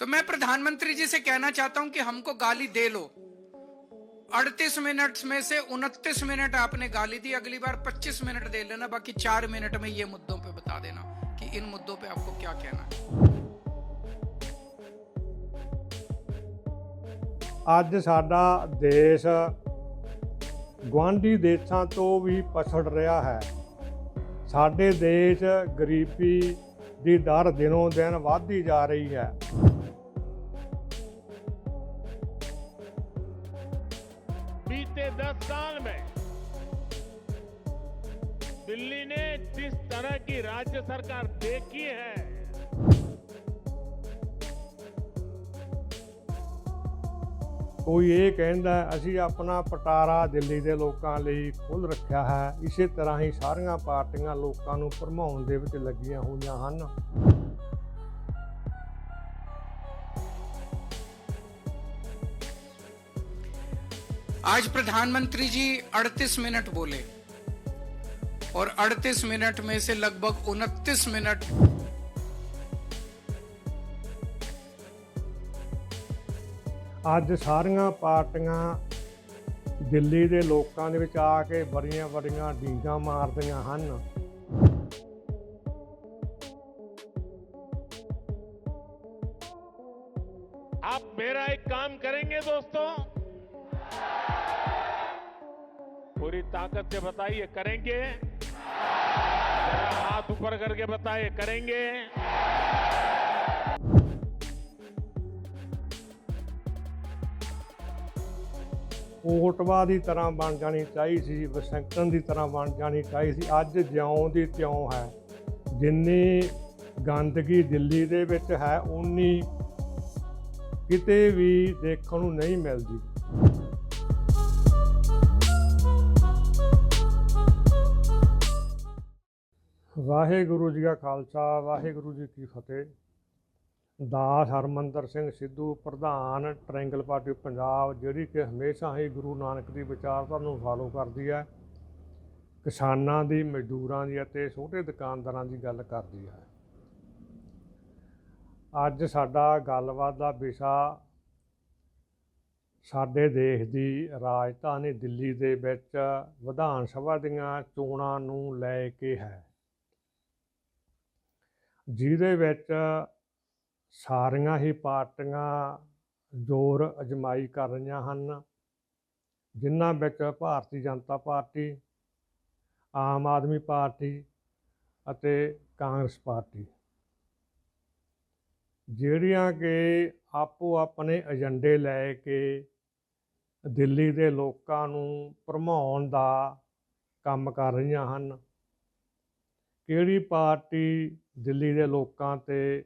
तो मैं प्रधानमंत्री जी से कहना चाहता हूं कि हमको गाली दे लो 38 मिनट में से 29 मिनट आपने गाली दी अगली बार 25 मिनट दे लेना बाकी चार मिनट में ये मुद्दों पे बता देना कि इन मुद्दों पे आपको क्या कहना है ਅੱਜ ਸਾਡਾ ਦੇਸ਼ ਗੁਆਂਢੀ ਦੇਸ਼ਾਂ ਤੋਂ ਵੀ ਪਛੜ ਰਿਹਾ ਹੈ ਸਾਡੇ ਦੇਸ਼ ਗਰੀਬੀ ਦੀ ਦਰ ਦਿਨੋਂ ਦਿਨ ਵਧਦੀ ਜਾ ਰਹੀ ਹੈ सरकार देखी है ਕੋਈ ਇਹ ਕਹਿੰਦਾ ਹੈ, ਅਸੀਂ ਆਪਣਾ ਪਟਾਰਾ ਦਿੱਲੀ ਦੇ ਲੋਕਾਂ ਲਈ ਖੁੱਲ੍ਹ ਰੱਖਿਆ ਹੈ ਇਸੇ ਤਰ੍ਹਾਂ ਹੀ ਸਾਰੀਆਂ ਪਾਰਟੀਆਂ ਲੋਕਾਂ ਨੂੰ ਭਰਮਾਉਣ ਦੇ ਵਿੱਚ ਲੱਗੀਆਂ ਹੋਈਆਂ ਹਨ आज प्रधानमंत्री जी 38 मिनट बोले और 38 मिनट में से लगभग 29 मिनट ਅੱਜ ਸਾਰੀਆਂ ਪਾਰਟੀਆਂ ਦਿੱਲੀ ਦੇ ਲੋਕਾਂ ਦੇ ਵਿੱਚ ਆ ਕੇ ਬੜੀਆਂ ਬੜੀਆਂ ਡੀਂਗਾਂ ਮਾਰਦੀਆਂ ਹਨ आप मेरा एक काम करेंगे दोस्तों पूरी ताकत से बताइए करेंगे जरा हाथ ऊपर करके बताइए करेंगे ਕੋਟਵਾ ਦੀ ਤਰ੍ਹਾਂ ਬਣ ਜਾਣੀ ਚਾਹੀਦੀ ਸੀ ਵਾਸ਼ਿੰਗਟਨ ਦੀ ਤਰ੍ਹਾਂ ਬਣ ਜਾਣੀ ਚਾਹੀਦੀ ਸੀ ਅੱਜ ਜਿਉਂ ਦੀ ਤਿਉਂ ਹੈ ਜਿੰਨੀ ਗੰਦਗੀ ਦਿੱਲੀ ਦੇ ਵਿੱਚ ਹੈ ਉਨੀ ਕਿਤੇ ਵੀ ਦੇਖਣ ਨੂੰ ਨਹੀਂ ਮਿਲਦੀ ਵਾਹਿਗੁਰੂ ਜੀ ਕਾ ਖਾਲਸਾ, ਵਾਹਿਗੁਰੂ ਜੀ ਕੀ ਫਤਿਹ। ਦਾਸ ਹਰਮੰਦਰ ਸਿੰਘ ਸਿੱਧੂ, ਪ੍ਰਧਾਨ ਟ੍ਰਾਇੰਗਲ ਪਾਰਟੀ ਪੰਜਾਬ, ਜਿਹੜੀ ਕਿ ਹਮੇਸ਼ਾ ਹੀ ਗੁਰੂ ਨਾਨਕ ਦੀ ਵਿਚਾਰਧਾਰਾ ਨੂੰ ਫਾਲੋ ਕਰਦੀ ਹੈ। ਕਿਸਾਨਾਂ ਦੀ, ਮਜ਼ਦੂਰਾਂ ਦੀ ਅਤੇ ਛੋਟੇ ਦੁਕਾਨਦਾਰਾਂ ਦੀ ਗੱਲ ਕਰਦੀ ਹੈ। ਅੱਜ ਸਾਡਾ ਗੱਲਬਾਤ ਦਾ ਵਿਸ਼ਾ ਸਾਡੇ ਦੇਸ਼ ਦੀ ਰਾਜਧਾਨੀ ਦਿੱਲੀ ਦੇ ਵਿੱਚ ਵਿਧਾਨ ਸਭਾ ਦੀਆਂ ਚੋਣਾਂ ਨੂੰ ਲੈ ਕੇ ਹੈ। ਜਿਹਦੇ ਵਿੱਚ ਸਾਰੀਆਂ ਹੀ ਪਾਰਟੀਆਂ ਜ਼ੋਰ ਅਜਮਾਈ ਕਰ ਰਹੀਆਂ ਹਨ, ਜਿਨ੍ਹਾਂ ਵਿੱਚ ਭਾਰਤੀ ਜਨਤਾ ਪਾਰਟੀ, ਆਮ ਆਦਮੀ ਪਾਰਟੀ ਅਤੇ ਕਾਂਗਰਸ ਪਾਰਟੀ। ਜਿਹੜੀਆਂ ਕਿ ਆਪੋ ਆਪਣੇ ਏਜੰਡੇ ਲੈ ਕੇ ਦਿੱਲੀ ਦੇ ਲੋਕਾਂ ਨੂੰ ਭਰਮਾਉਣ ਦਾ ਕੰਮ ਕਰ ਰਹੀਆਂ ਹਨ, ਕਿਹੜੀ ਪਾਰਟੀ ਦਿੱਲੀ ਦੇ ਲੋਕਾਂ ਤੇ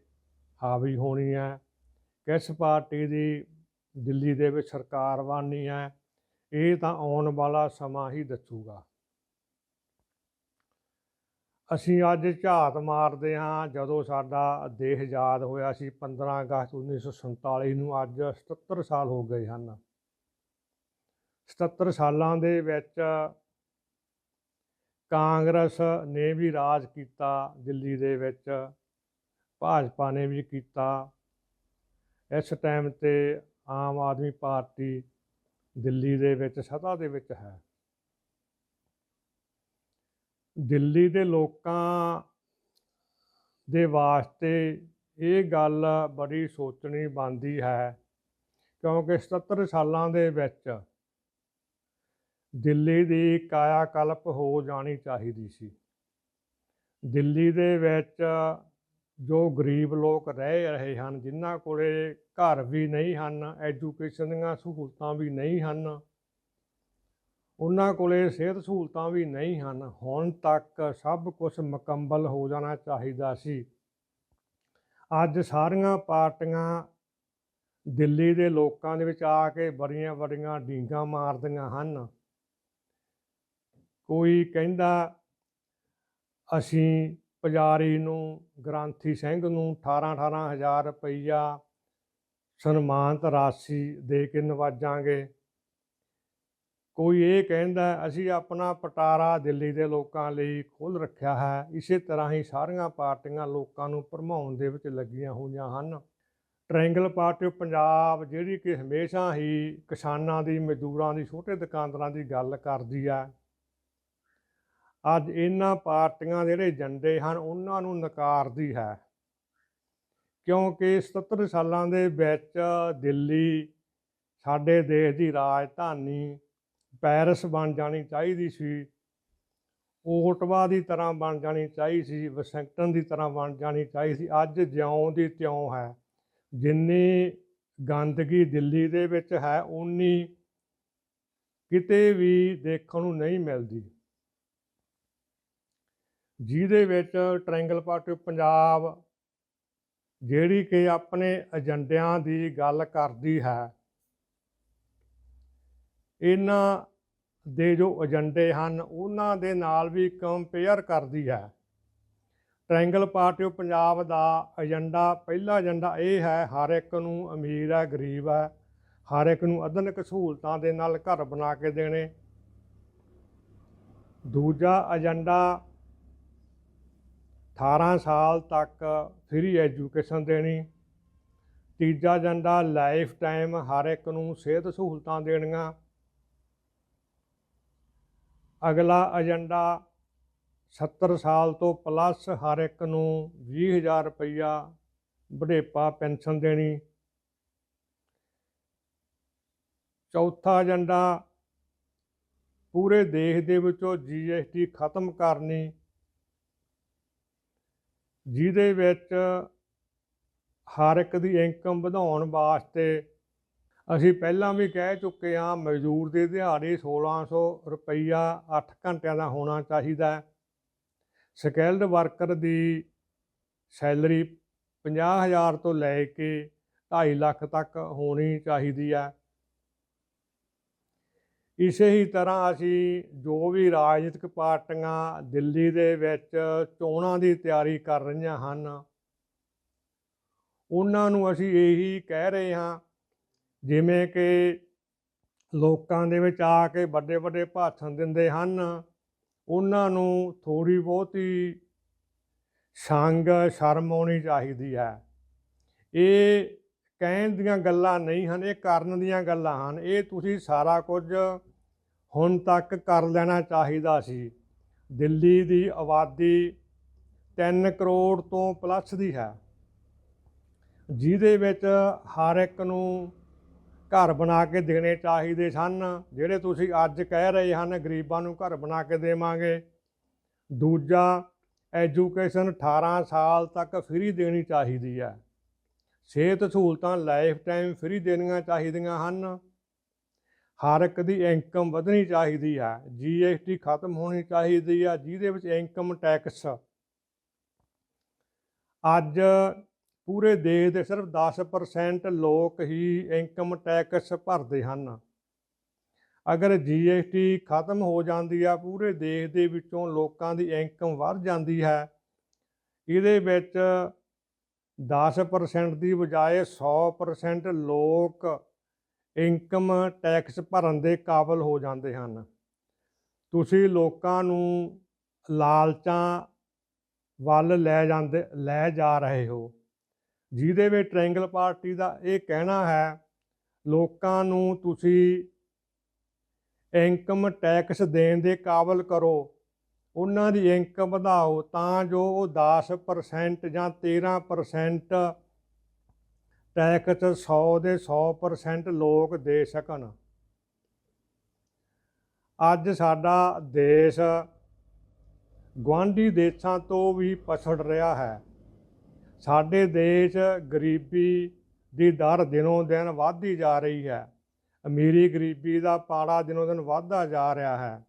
ਹਾਵੀ ਹੋਣੀ ਹੈ। ਕਿਸ ਪਾਰਟੀ ਦੀ ਦਿੱਲੀ ਦੇ ਵਿੱਚ ਸਰਕਾਰ ਬਣਨੀ ਹੈ, ਇਹ ਤਾਂ ਆਉਣ ਵਾਲਾ ਸਮਾਂ ਹੀ ਦੱਸੂਗਾ। ਅਸੀਂ ਅੱਜ ਝਾਤ ਮਾਰਦੇ ਹਾਂ, ਜਦੋਂ ਸਾਡਾ ਦੇਸ਼ ਆਜ਼ਾਦ ਹੋਇਆ ਸੀ 15 ਅਗਸਤ 1947 ਨੂੰ, ਅੱਜ 77 ਸਾਲ ਹੋ ਗਏ ਹਨ। 77 ਸਾਲਾਂ ਦੇ ਵਿੱਚ ਕਾਂਗਰਸ ਨੇ ਵੀ ਰਾਜ ਕੀਤਾ ਦਿੱਲੀ ਦੇ ਵਿੱਚ, ਭਾਜਪਾ ਨੇ ਵੀ ਕੀਤਾ। ਇਸ ਟਾਈਮ ਤੇ ਆਮ ਆਦਮੀ ਪਾਰਟੀ ਦਿੱਲੀ ਦੇ ਵਿੱਚ ਸੱਤਾ ਦੇ ਵਿੱਚ ਹੈ। ਦਿੱਲੀ ਦੇ ਲੋਕਾਂ ਦੇ ਵਾਸਤੇ ਇਹ ਗੱਲ ਬੜੀ ਸੋਚਣੀ ਬਣਦੀ ਹੈ, ਕਿਉਂਕਿ 77 ਸਾਲਾਂ ਦੇ ਵਿੱਚ ਦਿੱਲੀ ਦੀ ਕਾਇਆ ਕਲਪ ਹੋ ਜਾਣੀ ਚਾਹੀਦੀ ਸੀ। ਦਿੱਲੀ ਦੇ ਵਿੱਚ ਜੋ ਗਰੀਬ ਲੋਕ ਰਹਿ ਰਹੇ ਹਨ, ਜਿਨ੍ਹਾਂ ਕੋਲੇ ਘਰ ਵੀ ਨਹੀਂ ਹਨ, ਐਜੂਕੇਸ਼ਨ ਦੀਆਂ ਸਹੂਲਤਾਂ ਵੀ ਨਹੀਂ ਹਨ, ਉਹਨਾਂ ਕੋਲੇ ਸਿਹਤ ਸਹੂਲਤਾਂ ਵੀ ਨਹੀਂ ਹਨ, ਹੁਣ ਤੱਕ ਸਭ ਕੁਝ ਮੁਕੰਮਲ ਹੋ ਜਾਣਾ ਚਾਹੀਦਾ ਸੀ। ਅੱਜ ਸਾਰੀਆਂ ਪਾਰਟੀਆਂ ਦਿੱਲੀ ਦੇ ਲੋਕਾਂ ਦੇ ਵਿੱਚ ਆ ਕੇ ਬੜੀਆਂ ਬੜੀਆਂ ਡੀਂਗਾਂ ਮਾਰਦੀਆਂ ਹਨ। ਕੋਈ ਕਹਿੰਦਾ, ਅਸੀਂ ਪੁਜਾਰੀ ਨੂੰ, ਗ੍ਰਾਂਥੀ ਸਿੰਘ ਨੂੰ 18 18000 ਰੁਪਈਆ ਸਨਮਾਨਤ ਰਾਸ਼ੀ ਦੇ ਕੇ ਨਵਾਜਾਂਗੇ। ਕੋਈ ਇਹ ਕਹਿੰਦਾ, ਅਸੀਂ ਆਪਣਾ ਪਟਾਰਾ ਦਿੱਲੀ ਦੇ ਲੋਕਾਂ ਲਈ ਖੋਲ੍ਹ ਰੱਖਿਆ ਹੈ। ਇਸੇ ਤਰ੍ਹਾਂ ਹੀ ਸਾਰੀਆਂ ਪਾਰਟੀਆਂ ਲੋਕਾਂ ਨੂੰ ਭਰਮਾਉਣ ਦੇ ਵਿੱਚ ਲੱਗੀਆਂ ਹੋਈਆਂ ਹਨ। ਟ੍ਰਾਇੰਗਲ ਪਾਰਟੀ ਆਫ ਪੰਜਾਬ ਜਿਹੜੀ ਕਿ ਹਮੇਸ਼ਾ ਹੀ ਕਿਸਾਨਾਂ ਦੀ, ਮਜ਼ਦੂਰਾਂ ਦੀ, ਛੋਟੇ ਦੁਕਾਨਦਾਰਾਂ ਦੀ ਗੱਲ ਕਰਦੀ ਆ। ਅੱਜ ਇਹਨਾਂ ਪਾਰਟੀਆਂ ਦੇ ਜਿਹੜੇ ਏਜੰਡੇ ਹਨ, ਉਹਨਾਂ ਨੂੰ ਨਕਾਰਦੀ ਹੈ। ਕਿਉਂਕਿ 77 ਸਾਲਾਂ ਦੇ ਵਿੱਚ ਦਿੱਲੀ ਸਾਡੇ ਦੇਸ਼ ਦੀ ਰਾਜਧਾਨੀ ਪੈਰਿਸ ਬਣ ਜਾਣੀ ਚਾਹੀਦੀ ਸੀ। ਓਟਵਾ ਦੀ ਤਰ੍ਹਾਂ ਬਣ ਜਾਣੀ ਚਾਹੀਦੀ ਸੀ, ਵਾਸ਼ਿੰਗਟਨ ਦੀ ਤਰ੍ਹਾਂ ਬਣ ਜਾਣੀ ਚਾਹੀਦੀ ਸੀ। ਅੱਜ ਜਿਉਂ ਦੀ ਤਿਉਂ ਹੈ। ਜਿੰਨੀ ਗੰਦਗੀ ਦਿੱਲੀ ਦੇ ਵਿੱਚ ਹੈ ਉਨੀ ਕਿਤੇ ਵੀ ਦੇਖਣ ਨੂੰ ਨਹੀਂ ਮਿਲਦੀ। ਜਿਹਦੇ ਵਿੱਚ ਟ੍ਰਾਇੰਗਲ ਪਾਰਟੀ ਆਫ ਪੰਜਾਬ ਜਿਹੜੀ ਕਿ ਆਪਣੇ ਏਜੰਡਿਆਂ ਦੀ ਗੱਲ ਕਰਦੀ ਹੈ, ਇਹਨਾਂ ਦੇ ਜੋ ਏਜੰਡੇ ਹਨ, ਉਹਨਾਂ ਦੇ ਨਾਲ ਵੀ ਕੰਪੇਅਰ ਕਰਦੀ ਹੈ। ਟ੍ਰਾਇੰਗਲ ਪਾਰਟੀ ਆਫ ਪੰਜਾਬ ਦਾ ਏਜੰਡਾ ਪਹਿਲਾ ਏਜੰਡਾ ਇਹ ਹੈ, ਹਰ ਇੱਕ ਨੂੰ ਅਮੀਰ ਹੈ, ਗਰੀਬ ਹੈ, ਹਰ ਇੱਕ ਨੂੰ ਆਧੁਨਿਕ ਸਹੂਲਤਾਂ ਦੇ ਨਾਲ ਘਰ ਬਣਾ ਕੇ ਦੇਣੇ। ਦੂਜਾ ਏਜੰਡਾ 18 ਸਾਲ ਤੱਕ ਫ੍ਰੀ ਐਜੂਕੇਸ਼ਨ ਦੇਣੀ। ਤੀਜਾ ਏਜੰਡਾ ਲਾਈਫ ਟਾਈਮ ਹਰ ਇੱਕ ਨੂੰ ਸਿਹਤ ਸਹੂਲਤਾਂ ਦੇਣੀਆਂ। ਅਗਲਾ ਏਜੰਡਾ 70 ਸਾਲ ਤੋਂ ਪਲੱਸ ਹਰ ਇੱਕ ਨੂੰ 20000 ਰੁਪਈਆ ਬੁਢੇਪਾ ਪੈਨਸ਼ਨ ਦੇਣੀ। ਚੌਥਾ ਏਜੰਡਾ ਪੂਰੇ ਦੇਸ਼ ਦੇ ਵਿੱਚੋਂ ਜੀਐਸਟੀ ਖਤਮ ਕਰਨੀ। ਜਿਹਦੇ ਵਿੱਚ ਹਰ ਇੱਕ ਦੀ ਇਨਕਮ ਵਧਾਉਣ ਵਾਸਤੇ ਅਸੀਂ ਪਹਿਲਾਂ ਵੀ ਕਹਿ ਚੁੱਕੇ ਹਾਂ, ਮਜ਼ਦੂਰ ਦੇ ਦਿਹਾੜੇ 1600 ਰੁਪਈਆ 8 ਘੰਟਿਆਂ ਦਾ ਹੋਣਾ ਚਾਹੀਦਾ ਹੈ। ਸਕਿਲਡ ਵਰਕਰ ਦੀ ਸੈਲਰੀ 50000 ਤੋਂ ਲੈ ਕੇ 2.5 ਲੱਖ ਤੱਕ ਹੋਣੀ ਚਾਹੀਦੀ ਹੈ। ਇਸੇ ਹੀ ਤਰ੍ਹਾਂ ਅਸੀਂ ਜੋ ਵੀ ਰਾਜਨੀਤਿਕ ਪਾਰਟੀਆਂ ਦਿੱਲੀ ਦੇ ਵਿੱਚ ਚੋਣਾਂ ਦੀ ਤਿਆਰੀ ਕਰ ਰਹੀਆਂ ਹਨ, ਉਹਨਾਂ ਨੂੰ ਅਸੀਂ ਇਹੀ ਕਹਿ ਰਹੇ ਹਾਂ, ਜਿਵੇਂ ਕਿ ਲੋਕਾਂ ਦੇ ਵਿੱਚ ਆ ਕੇ ਵੱਡੇ ਵੱਡੇ ਭਾਸ਼ਣ ਦਿੰਦੇ ਹਨ, ਉਹਨਾਂ ਨੂੰ ਥੋੜੀ ਬਹੁਤੀ ਸੰਗ ਸ਼ਰਮ ਆਉਣੀ ਚਾਹੀਦੀ ਹੈ। ਇਹ ਕਹਿਣ ਦੀਆਂ ਗੱਲਾਂ ਨਹੀਂ ਹਨ, ਇਹ ਕਰਨ ਦੀਆਂ ਗੱਲਾਂ ਹਨ, ਇਹ ਤੁਸੀਂ ਸਾਰਾ ਕੁਝ ਹੁਣ ਤੱਕ ਕਰ ਲੈਣਾ ਚਾਹੀਦਾ ਸੀ। ਦਿੱਲੀ ਦੀ ਆਬਾਦੀ 3 ਕਰੋੜ ਤੋਂ ਪਲੱਸ ਦੀ ਹੈ। ਜਿਹਦੇ ਵਿੱਚ ਹਰ ਇੱਕ ਨੂੰ ਘਰ ਬਣਾ ਕੇ ਦੇਣੇ ਚਾਹੀਦੇ ਸਨ, ਜਿਹੜੇ ਤੁਸੀਂ ਅੱਜ ਕਹਿ ਰਹੇ ਹਨ, ਗਰੀਬਾਂ ਨੂੰ ਘਰ ਬਣਾ ਕੇ ਦੇਵਾਂਗੇ। ਦੂਜਾ ਐਜੂਕੇਸ਼ਨ 18 ਸਾਲ ਤੱਕ ਫ੍ਰੀ ਦੇਣੀ ਚਾਹੀਦੀ ਹੈ। ਸਿਹਤ ਸਹੂਲਤਾਂ ਲਾਈਫ ਟਾਈਮ ਫ੍ਰੀ ਦੇਣੀਆਂ ਚਾਹੀਦੀਆਂ ਹਨ। ਹਰ ਇੱਕ ਦੀ ਇਨਕਮ ਵਧਣੀ ਚਾਹੀਦੀ ਹੈ ਜੀਐਸਟੀ ਖਤਮ ਹੋਣੀ ਚਾਹੀਦੀ ਆ ਜਿਹਦੇ ਵਿੱਚ ਇਨਕਮ ਟੈਕਸ ਅੱਜ ਪੂਰੇ ਦੇਸ਼ ਦੇ ਸਿਰਫ 10% ਲੋਕ ਹੀ ਇਨਕਮ ਟੈਕਸ ਭਰਦੇ ਹਨ। ਅਗਰ ਜੀਐਸਟੀ ਖਤਮ ਹੋ ਜਾਂਦੀ ਆ ਪੂਰੇ ਦੇਸ਼ ਦੇ ਵਿੱਚੋਂ ਲੋਕਾਂ ਦੀ ਇਨਕਮ ਵੱਧ ਜਾਂਦੀ ਹੈ, ਇਹਦੇ ਵਿੱਚ 10% ਦੀ ਬਜਾਏ 100% ਲੋਕ ਇਨਕਮ ਟੈਕਸ ਭਰਨ ਦੇ ਕਾਬਲ ਹੋ ਜਾਂਦੇ ਹਨ। ਤੁਸੀਂ ਲੋਕਾਂ ਨੂੰ ਲਾਲਚਾਂ ਵੱਲ ਲੈ ਜਾਂਦੇ, ਲੈ ਜਾ ਰਹੇ ਹੋ। ਜਿਹਦੇ ਵਿੱਚ ਟ੍ਰਾਇੰਗਲ ਪਾਰਟੀ ਦਾ ਇਹ ਕਹਿਣਾ ਹੈ, ਲੋਕਾਂ ਨੂੰ ਤੁਸੀਂ ਇਨਕਮ ਟੈਕਸ ਦੇਣ ਦੇ ਕਾਬਲ ਕਰੋ। ਉਹਨਾਂ ਦੀ ਇਨਕਮ ਵਧਾਓ ਤਾਂ ਜੋ ਉਹ 10% ਜਾਂ 13% ਟੈਕਸ 100 ਦੇ 100% ਲੋਕ ਦੇ ਸਕਣ। ਅੱਜ ਸਾਡਾ ਦੇਸ਼ ਗੁਆਂਢੀ ਦੇਸ਼ਾਂ ਤੋਂ ਵੀ ਪਛੜ ਰਿਹਾ ਹੈ। ਸਾਡੇ ਦੇਸ਼ ਗਰੀਬੀ ਦੀ ਦਰ ਦਿਨੋਂ ਦਿਨ ਵਧਦੀ ਜਾ ਰਹੀ ਹੈ। ਅਮੀਰੀ ਗਰੀਬੀ ਦਾ ਪਾੜਾ ਦਿਨੋਂ ਦਿਨ ਵਧਦਾ ਜਾ ਰਿਹਾ ਹੈ।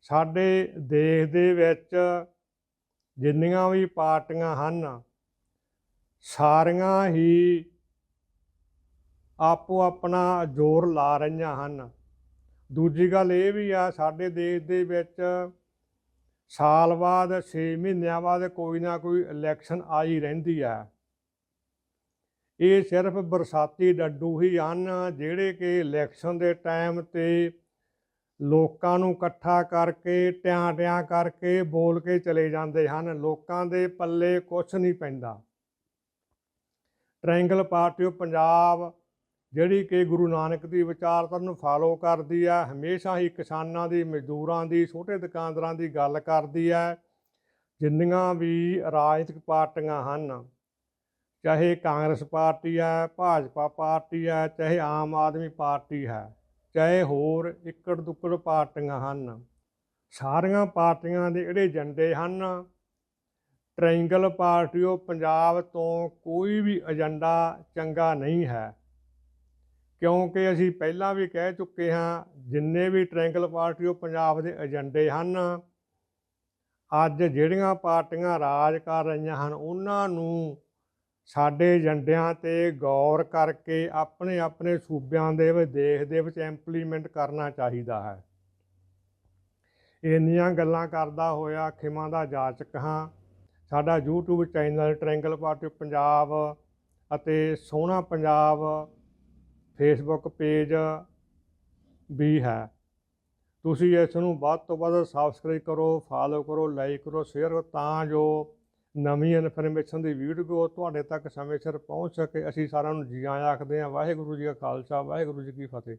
ਸਾਡੇ ਦੇਸ਼ ਦੇ ਵਿੱਚ ਜਿੰਨੀਆਂ ਵੀ ਪਾਰਟੀਆਂ ਹਨ ਸਾਰੀਆਂ ਹੀ ਆਪੋ ਆਪਣਾ ਜ਼ੋਰ ਲਾ ਰਹੀਆਂ ਹਨ। ਦੂਜੀ ਗੱਲ ਇਹ ਵੀ ਆ, ਸਾਡੇ ਦੇਸ਼ ਦੇ ਵਿੱਚ ਸਾਲ ਬਾਅਦ 6 ਮਹੀਨਿਆਂ ਬਾਅਦ ਕੋਈ ਨਾ ਕੋਈ ਇਲੈਕਸ਼ਨ ਆਈ ਰਹਿੰਦੀ ਹੈ ਇਹ ਸਿਰਫ ਬਰਸਾਤੀ ਡੱਡੂ ਹੀ ਹਨ, ਜਿਹੜੇ ਕਿ ਇਲੈਕਸ਼ਨ ਦੇ ਟਾਈਮ ਤੇ ਲੋਕਾਂ ਨੂੰ ਇਕੱਠਾ ਕਰਕੇ ਟਿਆਂ ਟਿਆਂ ਕਰਕੇ ਬੋਲ ਕੇ ਚਲੇ ਜਾਂਦੇ ਹਨ। ਲੋਕਾਂ ਦੇ ਪੱਲੇ ਕੁਝ ਨਹੀਂ ਪੈਂਦਾ। ਟ੍ਰਾਇੰਗਲ ਪਾਰਟੀ ਆਫ ਪੰਜਾਬ, ਜਿਹੜੀ ਕਿ ਗੁਰੂ ਨਾਨਕ ਦੀ ਵਿਚਾਰਧਾਰਾ ਨੂੰ ਫਾਲੋ ਕਰਦੀ ਹੈ, ਹਮੇਸ਼ਾ ਹੀ ਕਿਸਾਨਾਂ ਦੀ, ਮਜ਼ਦੂਰਾਂ ਦੀ, ਛੋਟੇ ਦੁਕਾਨਦਾਰਾਂ ਦੀ ਗੱਲ ਕਰਦੀ ਹੈ। ਜਿੰਨੀਆਂ ਵੀ ਰਾਜਨੀਤਿਕ ਪਾਰਟੀਆਂ ਹਨ, ਚਾਹੇ ਕਾਂਗਰਸ ਪਾਰਟੀ ਹੈ, ਭਾਜਪਾ ਪਾਰਟੀ ਹੈ, ਚਾਹੇ ਆਮ ਆਦਮੀ ਪਾਰਟੀ ਹੈ, ਚਾਹੇ ਹੋਰ ਇੱਕੜ ਦੁੱਕੜ ਪਾਰਟੀਆਂ ਹਨ, ਸਾਰੀਆਂ ਪਾਰਟੀਆਂ ਦੇ ਜਿਹੜੇ ਏਜੰਡੇ ਹਨ ਟ੍ਰਾਇੰਗਲ ਪਾਰਟੀ ਆਫ ਪੰਜਾਬ ਤੋਂ ਕੋਈ ਵੀ ਏਜੰਡਾ ਚੰਗਾ ਨਹੀਂ ਹੈ। ਕਿਉਂਕਿ ਅਸੀਂ ਪਹਿਲਾਂ ਵੀ ਕਹਿ ਚੁੱਕੇ ਹਾਂ, ਜਿੰਨੇ ਵੀ ਟ੍ਰਾਇੰਗਲ ਪਾਰਟੀ ਆਫ ਪੰਜਾਬ ਦੇ ਏਜੰਡੇ ਹਨ, ਅੱਜ ਜਿਹੜੀਆਂ ਪਾਰਟੀਆਂ ਰਾਜ ਕਰ ਰਹੀਆਂ ਹਨ, ਉਹਨਾਂ ਨੂੰ ਸਾਡੇ ਏਜੰਡਿਆਂ ਤੇ ਗੌਰ ਕਰਕੇ ਆਪਣੇ ਆਪਣੇ ਸੂਬਿਆਂ ਦੇ ਵਿੱਚ ਦੇਸ਼ ਦੇ ਵਿੱਚ ਇੰਪਲੀਮੈਂਟ ਕਰਨਾ ਚਾਹੀਦਾ ਹੈ। ਇੰਨੀਆਂ ਗੱਲਾਂ ਕਰਦਾ ਹੋਇਆ ਖਿਮਾਂ ਦਾ ਜਾਚਕ ਹਾਂ। ਸਾਡਾ YouTube channel Triangle Party Punjab ਅਤੇ ਸੋਹਣਾ ਪੰਜਾਬ ਫੇਸਬੁੱਕ ਪੇਜ ਵੀ ਹੈ। ਤੁਸੀਂ ਇਸ ਨੂੰ ਵੱਧ ਤੋਂ ਵੱਧ ਸਬਸਕ੍ਰਾਈਬ ਕਰੋ ਫਾਲੋ ਕਰੋ ਲਾਈਕ ਕਰੋ ਸ਼ੇਅਰ ਕਰੋ ਤਾਂ ਜੋ ਨਵੀਂ ਇਨਫੋਰਮੇਸ਼ਨ ਦੀ ਵੀਡੀਓ ਤੁਹਾਡੇ ਤੱਕ ਸਮੇਂ ਸਿਰ ਪਹੁੰਚ ਸਕੇ। ਅਸੀਂ ਸਾਰਿਆਂ ਨੂੰ ਜੀ ਆਇਆਂ ਆਖਦੇ ਹਾਂ, ਵਾਹਿਗੁਰੂ ਜੀ ਕਾ ਖਾਲਸਾ, ਵਾਹਿਗੁਰੂ ਜੀ ਕੀ ਫਤਿਹ।